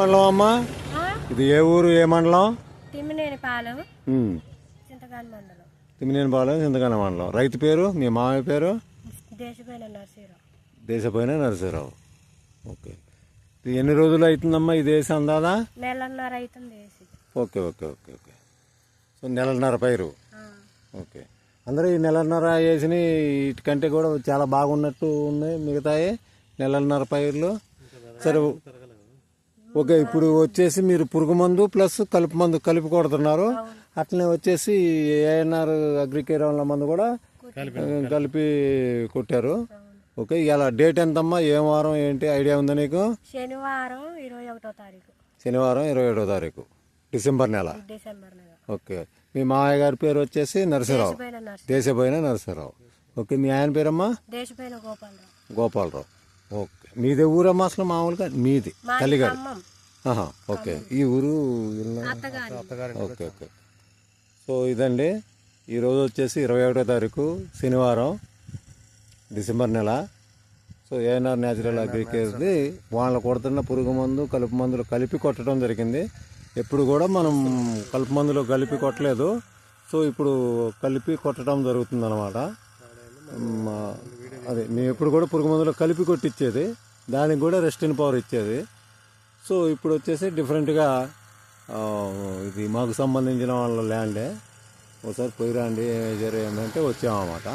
మండలం అమ్మా? ఇది ఏ ఊరు ఏ మండలం? తిమ్మినేని పాలెం. చింతకాని మండలం. తిమ్మినేని పాలెం చింతకాన మండలం. రైతు పేరు? మీ మామయ్య పేరు? దేశపోయిన నరసింహరావు ఓకే. ఇది ఎన్ని రోజులు అవుతుందమ్మా ఇది వేసి అందాదా? నెలన్నర అవుతుంది వేసి okay okay okay okay. So నెలన్నర పైరు. ఓకే. అందరూ ఈ నెలన్నర వేసిన వీటికంటే కూడా చాలా బాగున్నట్టు ఉన్నాయి మిగతాయి. నెలన్నర పైర్లు. సరే ఓకే ఇప్పుడు వచ్చేసి మీరు పురుగు మందు ప్లస్ కలుపు మందు కలిపి కొడుతున్నారు. అట్లనే వచ్చేసి ఏఎన్ఆర్ అగ్రికేర్ మందు కూడా కలిపి కొట్టారు. ఓకే ఇలా డేట్ ఎంతమ్మా? ఏం వారం? ఏంటి? ఐడియా ఉందా నీకు? శనివారం ఇరవై ఒకటో తారీఖు. శనివారం ఇరవై ఏడో తారీఖు. డిసెంబర్ నెల. డిసెంబర్ నెల. ఓకే. మీ మామయ్య గారి పేరు వచ్చేసి నరసింహరావు. దేశపోయిన నర్సీ దేశపోయిన నరసింహరావు. ఓకే మీ ఆయన పేరమ్మా? దేశపోయిన గోపాలరావు. గోపాలరావు. ఓకే. మీది ఊరమ్మా అసలు మామూలుగా? మీది తల్లిగారు. ఆహా ఓకే. ఈ ఊరు ఓకే ఓకే. సో ఇదండి. ఈరోజు వచ్చేసి ఇరవై ఒకటో తారీఖు శనివారం డిసెంబర్ నెల. సో ఏఎన్ఆర్ న్యాచురల్ అగ్రికేర్ది వాళ్ళు కొడుతున్న పురుగు మందు కలుపు మందులు కలిపి కొట్టడం జరిగింది. ఎప్పుడు కూడా మనం కలుపు మందులు కలిపి కొట్టలేదు. సో ఇప్పుడు కలిపి కొట్టడం జరుగుతుంది అనమాట అదే మేము ఎప్పుడు కూడా పురుగు మందులు కలిపి కొట్టించేది దానికి కూడా రెస్టిన్ పవర్ ఇచ్చేది. సో ఇప్పుడు వచ్చేసి డిఫరెంట్గా ఇది మాకు సంబంధించిన వాళ్ళ ల్యాండే. ఒకసారి పోయి రండి ఏంటంటే వచ్చామన్నమాట.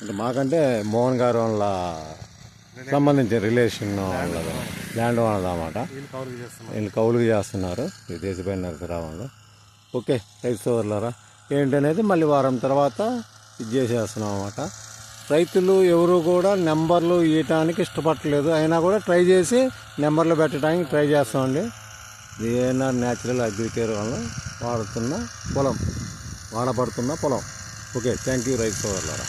అంటే మాకంటే మోహన్ గారు వాళ్ళ సంబంధించిన రిలేషన్ వాళ్ళది ల్యాండ్ వాళ్ళది అన్నమాట. వీళ్ళు కౌలుగా చేస్తున్నారు. ఈ దేశపై నరసరావు వాళ్ళు. ఓకే రైతు సోదరులారా ఏంటనేది మళ్ళీ వారం తర్వాత ఇది చేసేస్తున్నాం అన్నమాట రైతులు ఎవరు కూడా నెంబర్లు ఇవ్వటానికి ఇష్టపడట్లేదు. అయినా కూడా ట్రై చేసి నెంబర్లు పెట్టడానికి ట్రై చేస్తామండి. ఇది ఏఎన్ఆర్ న్యాచురల్ అగ్రికేర్ వల్ల వాడుతున్న పొలం వాడబడుతున్న పొలం. ఓకే థ్యాంక్ యూ రైతు సోదరులారా.